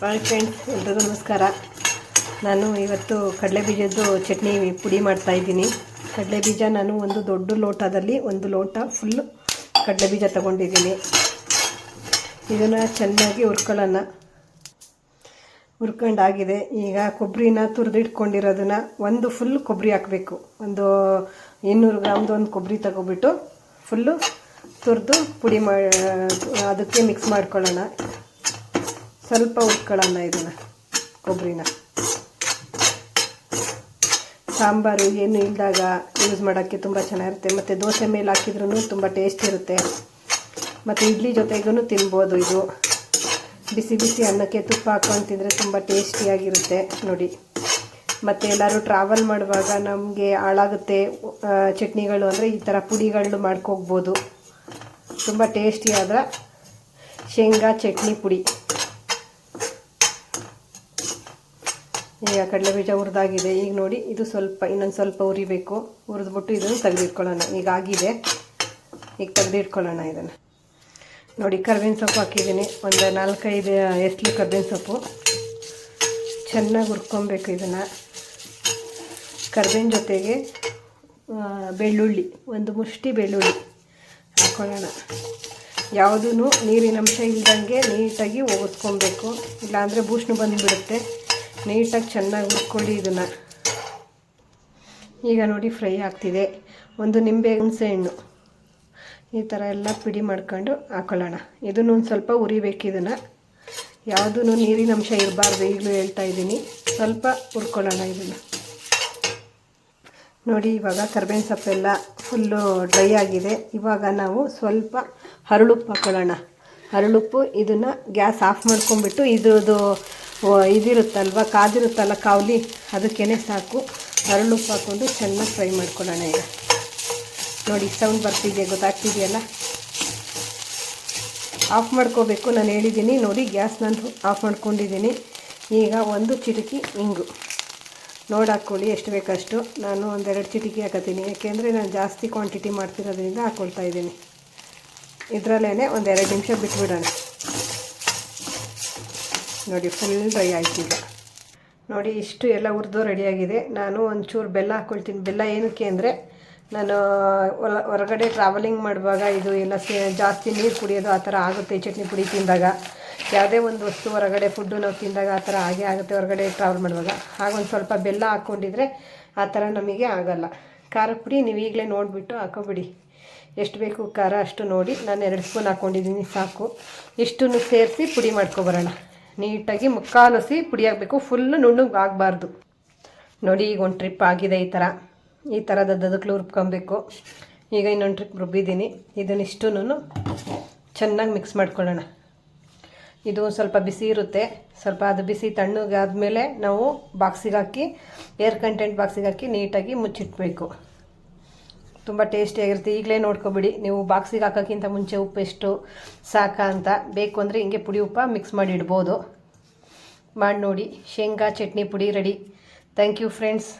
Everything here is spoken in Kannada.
ಹಾಯ್ ಫ್ರೆಂಡ್ಸ್ ಎಲ್ರಿಗೂ ನಮಸ್ಕಾರ. ನಾನು ಇವತ್ತು ಕಡಲೆ ಬೀಜದ್ದು ಚಟ್ನಿ ಪುಡಿ ಮಾಡ್ತಾ ಇದ್ದೀನಿ. ಕಡಲೆ ಬೀಜ ನಾನು ಒಂದು ದೊಡ್ಡ ಲೋಟದಲ್ಲಿ, ಒಂದು ಲೋಟ ಫುಲ್ಲು ಕಡಲೆ ಬೀಜ ತಗೊಂಡಿದ್ದೀನಿ. ಇದನ್ನು ಚೆನ್ನಾಗಿ ಹುರ್ಕೊಳ್ಳೋಣ. ಹುರ್ಕೊಂಡಾಗಿದೆ. ಈಗ ಕೊಬ್ಬರಿನ ತುರಿದಿಟ್ಕೊಂಡಿರೋದನ್ನ ಒಂದು ಫುಲ್ ಕೊಬ್ಬರಿ ಹಾಕಬೇಕು. ಒಂದು ಇನ್ನೂರು ಗ್ರಾಮ್ದು ಒಂದು ಕೊಬ್ಬರಿ ತಗೊಬಿಟ್ಟು ಫುಲ್ಲು ತುರಿದು ಪುಡಿ ಮಾಡಿ ಅದಕ್ಕೆ ಮಿಕ್ಸ್ ಮಾಡ್ಕೊಳ್ಳೋಣ. ಸ್ವಲ್ಪ ಉಟ್ಕೊಳ್ಳೋಣ ಇದನ್ನು ಕೊಬ್ಬರಿನ ಸಾಂಬಾರು ಏನು ಇಲ್ಲದಾಗ ಯೂಸ್ ಮಾಡೋಕ್ಕೆ ತುಂಬ ಚೆನ್ನಾಗಿರುತ್ತೆ. ಮತ್ತು ದೋಸೆ ಮೇಲೆ ಹಾಕಿದ್ರೂ ತುಂಬ ಟೇಸ್ಟ್ ಇರುತ್ತೆ. ಮತ್ತು ಇಡ್ಲಿ ಜೊತೆಗೂ ತಿನ್ಬೋದು ಇದು. ಬಿಸಿ ಬಿಸಿ ಅನ್ನಕ್ಕೆ ತುಪ್ಪ ಹಾಕೊಂಡು ತಿಂದರೆ ತುಂಬ ಟೇಸ್ಟಿಯಾಗಿರುತ್ತೆ ನೋಡಿ. ಮತ್ತು ಎಲ್ಲರೂ ಟ್ರಾವೆಲ್ ಮಾಡುವಾಗ ನಮಗೆ ಹಾಳಾಗುತ್ತೆ ಚಟ್ನಿಗಳು ಅಂದರೆ ಈ ಥರ ಪುಡಿಗಳು ಮಾಡ್ಕೋಗ್ಬೋದು. ತುಂಬ ಟೇಸ್ಟಿಯಾದ ಶೇಂಗಾ ಚಟ್ನಿ ಪುಡಿ. ಈಗ ಕಡಲೆಬೀಜ ಹುರಿದಾಗಿದೆ. ಈಗ ನೋಡಿ, ಇದು ಸ್ವಲ್ಪ, ಇನ್ನೊಂದು ಸ್ವಲ್ಪ ಉರಿಬೇಕು ಹುರಿದ್ಬಿಟ್ಟು ಇದನ್ನು ತೆಗೆದಿಟ್ಕೊಳ್ಳೋಣ. ಈಗ ಆಗಿದೆ. ಈಗ ತೆಗೆದಿಟ್ಕೊಳ್ಳೋಣ ಇದನ್ನು. ನೋಡಿ, ಕರ್ಬೇವಿನ ಸೊಪ್ಪು ಹಾಕಿದ್ದೀನಿ. ಒಂದು ನಾಲ್ಕೈದು ಎಸ್ಲು ಕರ್ಬೇವಿನ ಸೊಪ್ಪು. ಚೆನ್ನಾಗಿ ಹುರ್ಕೊಬೇಕು ಇದನ್ನು. ಕರ್ಬೇವಿನ ಜೊತೆಗೆ ಬೆಳ್ಳುಳ್ಳಿ, ಒಂದು ಮುಷ್ಟಿ ಬೆಳ್ಳುಳ್ಳಿ ಹಾಕ್ಕೊಳ್ಳೋಣ ಯಾವುದೂ ನೀರಿನ ಅಂಶ ಇಲ್ದಂಗೆ ನೀಟಾಗಿ ಒಗೆಸ್ಕೊಬೇಕು. ಇಲ್ಲಾಂದರೆ ಬೂಷ್ಣ ಬಂದುಬಿಡುತ್ತೆ. ನೀಟಾಗಿ ಚೆನ್ನಾಗಿ ಉರ್ಕೊಳ್ಳಿ ಇದನ್ನು ಈಗ ನೋಡಿ ಫ್ರೈ ಆಗ್ತಿದೆ. ಒಂದು ನಿಂಬೆ ಹುಣಸೆ ಹಣ್ಣು. ಈ ಥರ ಎಲ್ಲ ಪಿಡಿ ಮಾಡ್ಕೊಂಡು ಹಾಕೊಳ್ಳೋಣ. ಇದನ್ನು ಒಂದು ಸ್ವಲ್ಪ ಉರಿಬೇಕು ಇದನ್ನು. ಯಾವುದೂ ನೀರಿನ ಅಂಶ ಇರಬಾರ್ದು, ಈಗಲೂ ಹೇಳ್ತಾ ಇದ್ದೀನಿ. ಸ್ವಲ್ಪ ಹುರ್ಕೊಳ್ಳೋಣ ಇದನ್ನು. ನೋಡಿ, ಇವಾಗ ಕರ್ಬೇವಿನ ಸೊಪ್ಪೆಲ್ಲ ಫುಲ್ಲು ಡ್ರೈ ಆಗಿದೆ. ಇವಾಗ ನಾವು ಸ್ವಲ್ಪ ಹರಳುಪ್ಪು ಹಾಕೊಳ್ಳೋಣ. ಹರಳುಪ್ಪು ಇದನ್ನು ಗ್ಯಾಸ್ ಆಫ್ ಮಾಡ್ಕೊಂಬಿಟ್ಟು ಇದ್ರದ್ದು ಇದಿರುತ್ತಲ್ವ? ಕಾದಿರುತ್ತಲ್ಲ ಕಾವಲಿ? ಅದಕ್ಕೇ ಸಾಕು. ಹರಳುಪ್ಪು ಹಾಕ್ಕೊಂಡು ಚೆನ್ನಾಗಿ ಫ್ರೈ ಮಾಡ್ಕೊಳ್ಳೋಣ ಈಗ. ನೋಡಿ ಸೌಂಡ್ ಬರ್ತಿದೆ ಗೊತ್ತಾಗ್ತಿದೆಯಲ್ಲ? ಆಫ್ ಮಾಡ್ಕೋಬೇಕು. ನಾನು ಹೇಳಿದ್ದೀನಿ. ನೋಡಿ, ಗ್ಯಾಸ್ ನಾನು ಆಫ್ ಮಾಡ್ಕೊಂಡಿದ್ದೀನಿ. ಈಗ ಒಂದು ಚಿಟಕಿ ಹಿಂಗು ನೋಡಿ ಹಾಕ್ಕೊಳ್ಳಿ ಎಷ್ಟು ಬೇಕಷ್ಟು. ನಾನು ಒಂದೆರಡು ಚಿಟಕಿ ಹಾಕತ್ತೀನಿ. ಯಾಕೆಂದರೆ ನಾನು ಜಾಸ್ತಿ ಕ್ವಾಂಟಿಟಿ ಮಾಡ್ತಿರೋದ್ರಿಂದ ಹಾಕ್ಕೊಳ್ತಾ ಇದ್ದೀನಿ. ಇದರಲ್ಲೇ ಒಂದೆರಡು ನಿಮಿಷ ಬಿಟ್ಬಿಡೋಣ. ನೋಡಿ ಫುಲ್ ಡ್ರೈ ಆಯ್ತು ಈಗ ನೋಡಿ, ಇಷ್ಟು ಎಲ್ಲ ಹುರಿದು ರೆಡಿಯಾಗಿದೆ ನಾನು ಒಂಚೂರು ಬೆಲ್ಲ ಹಾಕ್ಕೊಳ್ತೀನಿ ಬೆಲ್ಲ ಏನಕ್ಕೆ ಅಂದರೆ, ನಾನು ಹೊರಗಡೆ ಟ್ರಾವೆಲಿಂಗ್ ಮಾಡುವಾಗ ಇದು ಎಲ್ಲ ಜಾಸ್ತಿ ನೀರು ಕುಡಿಯೋದು ಆ ಥರ ಆಗುತ್ತೆ. ಚಟ್ನಿ ಪುಡಿ ತಿಂದಾಗ. ಯಾವುದೇ ಒಂದು ವಸ್ತು ಹೊರಗಡೆ ಫುಡ್ಡು ನಾವು ತಿಂದಾಗ ಆ ಥರ ಹಾಗೆ ಆಗುತ್ತೆ ಹೊರಗಡೆ ಟ್ರಾವೆಲ್ ಮಾಡುವಾಗ. ಹಾಗೊಂದು ಸ್ವಲ್ಪ ಬೆಲ್ಲ ಹಾಕ್ಕೊಂಡಿದ್ರೆ ಆ ಥರ ನಮಗೆ ಆಗಲ್ಲ. ಖಾರ ಪುಡಿ ನೀವು ಈಗಲೇ ನೋಡಿಬಿಟ್ಟು ಹಾಕೋಬಿಡಿ. ಎಷ್ಟು ಬೇಕು ಖಾರ ಅಷ್ಟು ನೋಡಿ. ನಾನು ಎರಡು ಸ್ಪೂನ್ ಹಾಕ್ಕೊಂಡಿದ್ದೀನಿ ಸಾಕು. ಇಷ್ಟನ್ನು ಸೇರಿಸಿ ಪುಡಿ ಮಾಡ್ಕೊಬರೋಣ ನೀಟಾಗಿ ಮುಕ್ಕಾಲಸಿ ಪುಡಿ ಆಗಬೇಕು ಫುಲ್ಲು ನುಣ್ಣಗೆ ಆಗಬಾರ್ದು. ನೋಡಿ, ಈಗ ಒಂದು ಟ್ರಿಪ್ ಆಗಿದೆ ಈ ಥರ ಈ ಥರದ ದದಕ್ಲು ರುಬ್ಕೊಬೇಕು. ಈಗ ಇನ್ನೊಂದು ಟ್ರಿಪ್ ರುಬ್ಬಿದ್ದೀನಿ. ಇದನ್ನಿಷ್ಟೂ ಚೆನ್ನಾಗಿ ಮಿಕ್ಸ್ ಮಾಡ್ಕೊಳ್ಳೋಣ. ಇದು ಸ್ವಲ್ಪ ಬಿಸಿ ಇರುತ್ತೆ. ಸ್ವಲ್ಪ ಅದು ಬಿಸಿ ತಣ್ಣಗಾದ ಮೇಲೆ ನಾವು ಬಾಕ್ಸಿಗೆ ಹಾಕಿ ಏರ್ ಕಂಟೆಂಟ್ ಬಾಕ್ಸಿಗೆ ಹಾಕಿ ನೀಟಾಗಿ ಮುಚ್ಚಿಟ್ಬೇಕು. ತುಂಬ ಟೇಸ್ಟಿಯಾಗಿರುತ್ತೆ ಈಗಲೇ ನೋಡ್ಕೊಬಿಡಿ. ನೀವು ಬಾಕ್ಸಿಗೆ ಹಾಕೋಕ್ಕಿಂತ ಮುಂಚೆ ಉಪ್ಪು ಎಷ್ಟು ಸಾಕಾ ಅಂತ ಬೇಕು ಅಂದರೆ ಹಿಂಗೆ ಪುಡಿ ಉಪ್ಪ ಮಿಕ್ಸ್ ಮಾಡಿ ಇಡ್ಬೋದು. ಮಾಡಿ ನೋಡಿ ಶೇಂಗಾ ಚಟ್ನಿ ಪುಡಿ ರೆಡಿ ಥ್ಯಾಂಕ್ ಯು ಫ್ರೆಂಡ್ಸ್